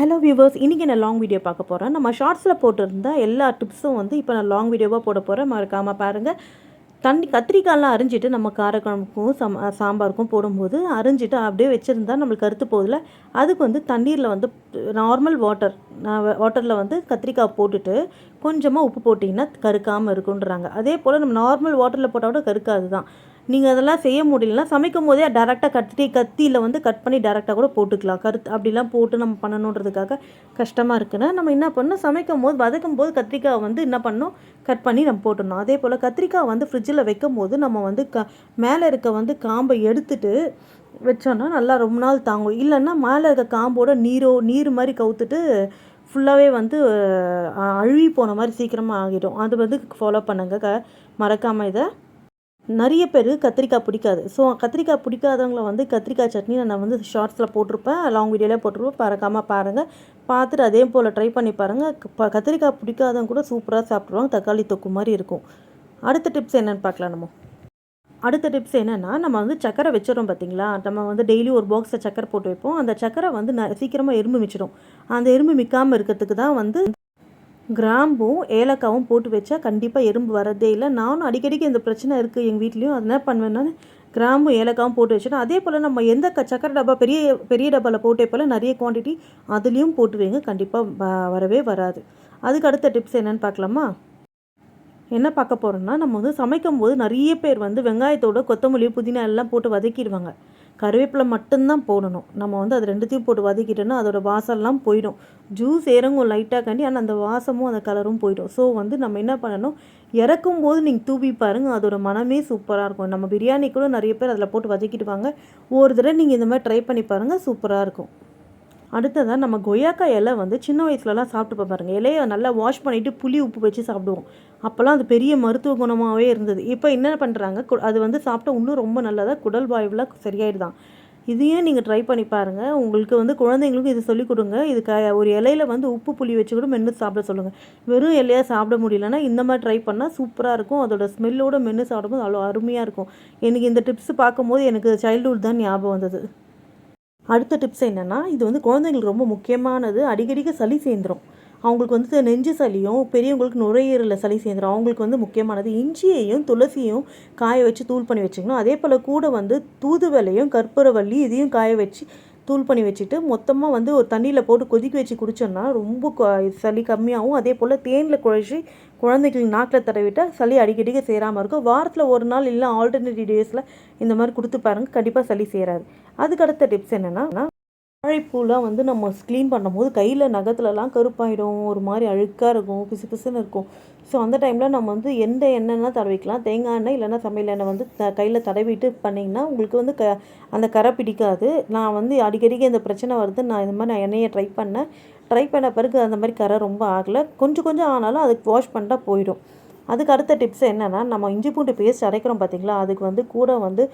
Hello viewers இன்றைக்கி நான் long video பார்க்க போகிறேன் நம்ம ஷார்ட்ஸில் போட்டிருந்த எல்லா டிப்ஸும் வந்து இப்போ நான் லாங் வீடியோவாக போட போகிறேன் மறக்காமல் பாருங்கள் தண்ணி கத்திரிக்காயெலாம் அரிஞ்சிட்டு நம்ம காரக்குழம்புக்கும் சம் சாம்பாருக்கும் போடும்போது அரிஞ்சிட்டு அப்படியே வச்சுருந்தா நம்மளுக்கு கருத்து போதில் அதுக்கு வந்து தண்ணீரில் வந்து நார்மல் வாட்டர் வாட்டரில் வந்து கத்திரிக்காய் போட்டுட்டு கொஞ்சமாக உப்பு போட்டிங்கன்னா கருக்காமல் இருக்குன்றாங்க அதே போல் நம்ம நார்மல் வாட்டரில் போட்டால் கூட கருக்காது தான். நீங்கள் அதெல்லாம் செய்ய முடியலன்னா சமைக்கும் போதே டேரெக்டாக கத்தி கத்தியில் வந்து கட் பண்ணி டேரெக்டாக கூட போட்டுக்கலாம். கருத்து அப்படிலாம் போட்டு நம்ம பண்ணணுன்றதுக்காக கஷ்டமாக இருக்குன்னா நம்ம என்ன பண்ணணும்? சமைக்கும் போது வதக்கும் போது கத்திரிக்காய் வந்து என்ன பண்ணணும்? கட் பண்ணி நம்ம போட்டுடணும். அதே போல் கத்திரிக்காய் வந்து ஃப்ரிட்ஜில் வைக்கும் போது நம்ம வந்து க மேலே இருக்க வந்து காம்பை எடுத்துட்டு வச்சோன்னா நல்லா ரொம்ப நாள் தாங்கும். இல்லைன்னா மேலே இருக்க காம்போட நீரோ நீர் மாதிரி கவுத்துட்டு ஃபுல்லாகவே வந்து அழுவி போன மாதிரி சீக்கிரமாக ஆகிடும். அது வந்து ஃபாலோ பண்ணுங்கள் க மறக்காமல் இதை நிறைய பேர் கத்திரிக்காய் பிடிக்காது. ஸோ கத்திரிக்காய் பிடிக்காதவங்கள வந்து கத்திரிக்காய் சட்னி நான் வந்து ஷார்ட்ஸில் போட்டிருப்பேன். லாங் வீடியோவில் போட்டிருப்பேன். பறக்காமல் பாருங்கள் பார்த்துட்டு அதே போல் ட்ரை பண்ணி பாருங்கள் கத்திரிக்காய் பிடிக்காதவங்க கூட சூப்பராக சாப்பிட்ருவாங்க தக்காளி தொக்கு மாதிரி இருக்கும். அடுத்த டிப்ஸ் என்னென்னு பார்க்கலாம் நம்ம. அடுத்த டிப்ஸ் என்னென்னா நம்ம வந்து சக்கரை வச்சிடறோம் பார்த்தீங்களா நம்ம வந்து டெய்லி ஒரு பாக்ஸில் சக்கரை போட்டு வைப்போம். அந்த சக்கரை வந்து ந சீக்கிரமாக எறும்பு மிச்சிடும். அந்த எறும்பு மிக்காமல் இருக்கிறதுக்கு தான் வந்து கிராம்பும் ஏலக்காவும் போட்டு வச்சா கண்டிப்பாக எறும்பு வரதே இல்லை. நானும் அடிக்கடிக்கு இந்த பிரச்சனை இருக்குது எங்கள் வீட்லேயும். அது என்ன பண்ணுவேன்னா கிராம்பும் ஏலக்காவும் போட்டு வச்சுனா அதே போல் நம்ம எந்த க சக்கரை டப்பா பெரிய பெரிய டப்பாவில் போட்டே போல் நிறைய குவான்டிட்டி அதுலேயும் போட்டு வைங்க கண்டிப்பாக வரவே வராது. அதுக்கு அடுத்த டிப்ஸ் என்னென்னு பார்க்கலாமா? என்ன பார்க்க போகிறோம்னா நம்ம வந்து சமைக்கும் போது நிறைய பேர் வந்து வெங்காயத்தோட கொத்தமல்லி புதினா எல்லாம் போட்டு வதக்கிடுவாங்க. கருவேப்பிலை மட்டும்தான் போடணும். நம்ம வந்து அது ரெண்டுத்தையும் போட்டு வதக்கிட்டோன்னா அதோடய வாசல்லாம் போயிடும். ஜூஸ் இறங்கும் லைட்டாக கண்டி ஆனால் அந்த வாசமும் அந்த கலரும் போயிடும். ஸோ வந்து நம்ம என்ன பண்ணணும்? இறக்கும் போது நீங்கள் தூவி பாருங்கள் அதோட மனமே சூப்பராக இருக்கும். நம்ம பிரியாணி கூட நிறைய பேர் அதில் போட்டு வதக்கிடுவாங்க ஒரு தடவை நீங்கள் இந்த மாதிரி ட்ரை பண்ணி பாருங்கள் சூப்பராக இருக்கும். அடுத்ததாக நம்ம கொய்யாக்காய் இலை வந்து சின்ன வயசுலலாம் சாப்பிட்டு பாருங்கள் இலையை நல்லா வாஷ் பண்ணிவிட்டு புளி உப்பு வச்சு சாப்பிடுவோம். அப்போல்லாம் அது பெரிய மருத்துவ குணமாகவே இருந்தது. இப்போ என்ன பண்ணுறாங்க அது வந்து சாப்பிட்டா இன்னும் ரொம்ப நல்லதாக குடல் வாயுவில் சரியாயிடுதான். இதையும் நீங்கள் ட்ரை பண்ணி பாருங்கள் உங்களுக்கு வந்து குழந்தைங்களுக்கும் இது சொல்லிக் கொடுங்க. இது க ஒரு இலையில வந்து உப்பு புளி வச்சு கூட மென்று சாப்பிட சொல்லுங்கள் வெறும் இலையாக சாப்பிட முடியலன்னா இந்த மாதிரி ட்ரை பண்ணால் சூப்பராக இருக்கும். அதோட ஸ்மெல்லோட மென்று சாப்பிடும்போது அவ்வளோ அருமையாக இருக்கும். எனக்கு இந்த டிப்ஸ் பார்க்கும்போது எனக்கு சைல்டுஹுட் தான் ஞாபகம் வந்தது. அடுத்த டிப்ஸ் என்னென்னா இது வந்து குழந்தைங்களுக்கு ரொம்ப முக்கியமானது. அடிக்கடிக்கு சளி சேர்ந்துடும் அவங்களுக்கு வந்து நெஞ்சு சளியும் பெரியவங்களுக்கு நுரையீரலில் சளி சேர்ந்துடும் அவங்களுக்கு வந்து முக்கியமானது இஞ்சியையும் துளசியும் காய வச்சு தூள் பண்ணி வச்சுக்கணும். அதே போல் கூட வந்து தூதுவலையும் கற்பூரவல்லி இதையும் காய வச்சு தூள் பண்ணி வச்சுட்டு மொத்தமாக வந்து ஒரு தண்ணியில் போட்டு கொதிக்க வச்சு குடித்தோன்னா ரொம்ப சளி கம்மியாகவும் அதே போல் தேனில் குழச்சி குழந்தைகள் நாக்கில் தடவிட்டால் சளி அடிக்கடிக்க சேராமல் இருக்கும். வாரத்தில் ஒரு நாள் இல்லை ஆல்டர்னேட்டிவ் டேஸில் இந்த மாதிரி கொடுத்து பாருங்கள் கண்டிப்பாக சளி சேராது. அதுக்கு அடுத்த டிப்ஸ் என்னென்னா வாழைப்பூலாம் வந்து நம்ம க்ளீன் பண்ணும்போது கையில் நகத்துலலாம் கருப்பாயிடும். ஒரு மாதிரி அழுக்காக இருக்கும். பிசு பிசுன்னு இருக்கும். ஸோ அந்த டைமில் நம்ம வந்து எந்த எண்ணெய்னா தடவிக்கலாம். தேங்காய் எண்ணெய் இல்லைன்னா சமையல் எண்ணெய் வந்து த கையில் தடவிட்டு பண்ணிங்கன்னா உங்களுக்கு வந்து க அந்த கரை பிடிக்காது. நான் வந்து அடிக்கடிக்கு இந்த பிரச்சனை வருது. நான் இந்த மாதிரி நான் எண்ணெயை ட்ரை பண்ணேன். ட்ரை பண்ண பிறகு அந்த மாதிரி கரை ரொம்ப ஆகலை. கொஞ்சம் கொஞ்சம் ஆனாலும் அதுக்கு வாஷ் பண்ணிட்டா போயிடும். அதுக்கு அடுத்த டிப்ஸ் என்னென்னா நம்ம இஞ்சி பூண்டு பேஸ்ட் அரைக்கிறோம் பார்த்திங்களா அதுக்கு வந்து கூட வந்து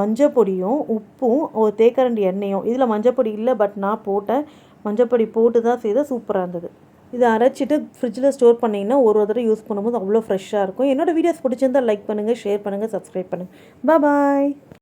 மஞ்சள் பொடியும் உப்பும் ஒரு தேக்கரண்டி எண்ணெயும். இதில் மஞ்சள் பொடி இல்லை பட் நான் போட்டேன். மஞ்சள் பொடி போட்டு தான் செய்த சூப்பராக இருந்தது. இதை அரைச்சிட்டு ஃப்ரிட்ஜில் ஸ்டோர் பண்ணிங்கன்னா ஒரு தடவை யூஸ் பண்ணும்போது அவ்வளோ ஃப்ரெஷ்ஷாக இருக்கும். என்னோடய வீடியோஸ் பிடிச்சிருந்தால் லைக் பண்ணுங்கள் ஷேர் பண்ணுங்கள் சப்ஸ்கிரைப் பண்ணுங்கள் பாய்